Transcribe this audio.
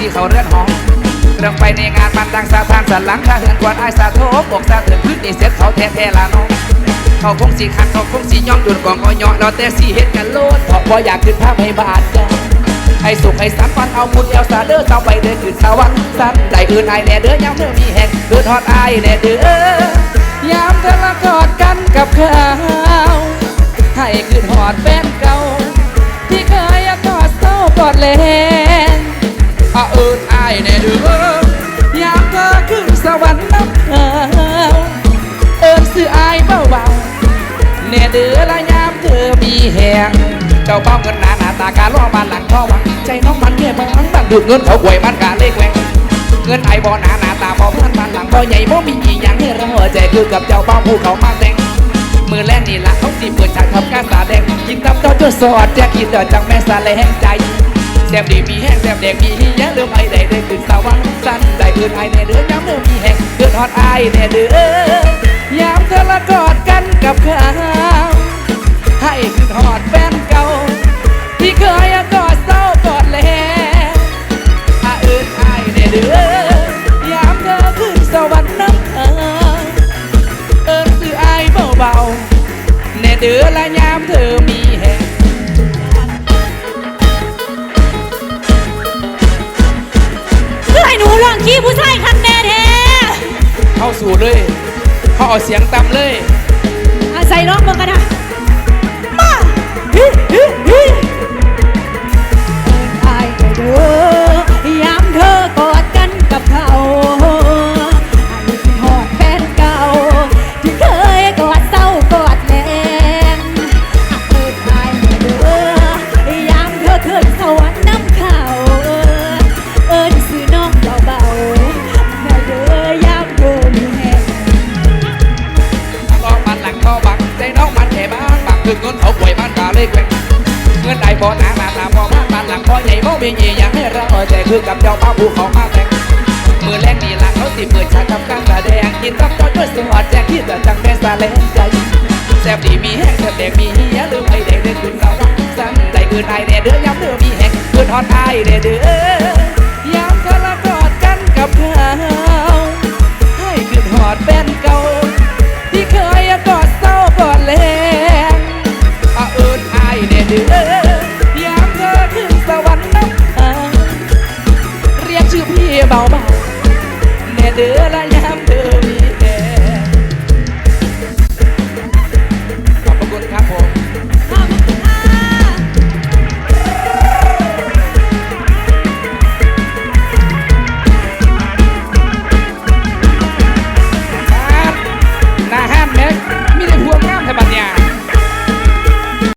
สีเขาเรือนหอเรื่องไปในงานบันดังสาทานสันหลังข้าเหือนกวนไอายสาโทบอกสาเถื่อนพื้นนี่เสียเขาแท้แท้ละน้องเขาคงสีขัดเขาคงสีย่องจุดกองอ้อยเราแต่สีเห็ดกันโลดเพราะบ่อยากขึ้นภาพให้บาดใจให้สุขให้สันฟันเอามุดเอลซาเดอร์เต้าไปเดินขึ้นสวรรค์สันใจอื่นไอแน่เด้อยามเธอมีแห่งเดินทอดไอแน่เด้อยามเธอละกอดกันกับเขาให้ขึ้นหอดแฟนเก่าที่เคยกอดเศร้ากอดแลน อาเอินไอายแน่เด้อยามเธอขึ้นสวรรค์น้ำเขาเอินซื้อไอายเบาๆเน่เดือละยามเธอมีแหงเจ้าเป้าเงินหนาหน้าตาการล่อบ้านหลังพ่อหวังใจน้องมันแค่บางบังดูดเงินเขาหวยมันกาเล็กแหวงเงินไอ้บ่หนาหน้าตาบ่เพื่อนบ้านหลังบ่ใหญ่บ่มีอีหยังให้เราใจคือกับเจ้าเป้าผู้เขามาแต่งมือแรกนี่ละเขาสิเปิดฉากทำการสาแดงกินตับเจ้าจนสอดแจกกินเดือดจังแม่สาแลแห้งใจ แซมดีมีแห้งแซมแดงมีเหี้ยเริ่มไอได้ได้ขึ้นสวรรค์สั้นได้อื่นไอแน่เดือยามเริ่มมีแห้งเดือดฮอดไอแน่เดือยามเธอละกอดกันกับเขาให้ขึ้นหอดแฟนเก่า ที่เคยกอดเศร้ากอดแลอาเอินอายเด้อเด้อยามเธอขึ้นสวรรค์น้ำเอิญเอินคืออายเบาๆแน่เด้อละยามเธอมีแห้งี้ผู้ชายคันแน่แท้เข้าสู่เลย เขาเอาเสียงต่ำเลย คือเงินเขาป่วยบ้านตาเล็กเงินได้บ่หนาหนาหนาบ่มาตาหลังพ่อใหญ่บ่มีเงียอยาให้เราใจคือกับเจ้าพระผู้ของมาแต่งมือแรงนี่ลังเขาสิมือชาทำกลางแดงกินรับจอดด้วยสงอดแจกที่จะจังแม่สาเลงใจแซ่บดีมีแห้งแซ่บแดงมีเฮียลืมไปแดงเด่นขึ้นเขาซ้ำใจคืนไอแด้เดือดย้ำเดือดมีแห้งคือฮอตไอแเดือดย้ำทะเลาะกันกับเขา bao bao. Mẹ đưa lại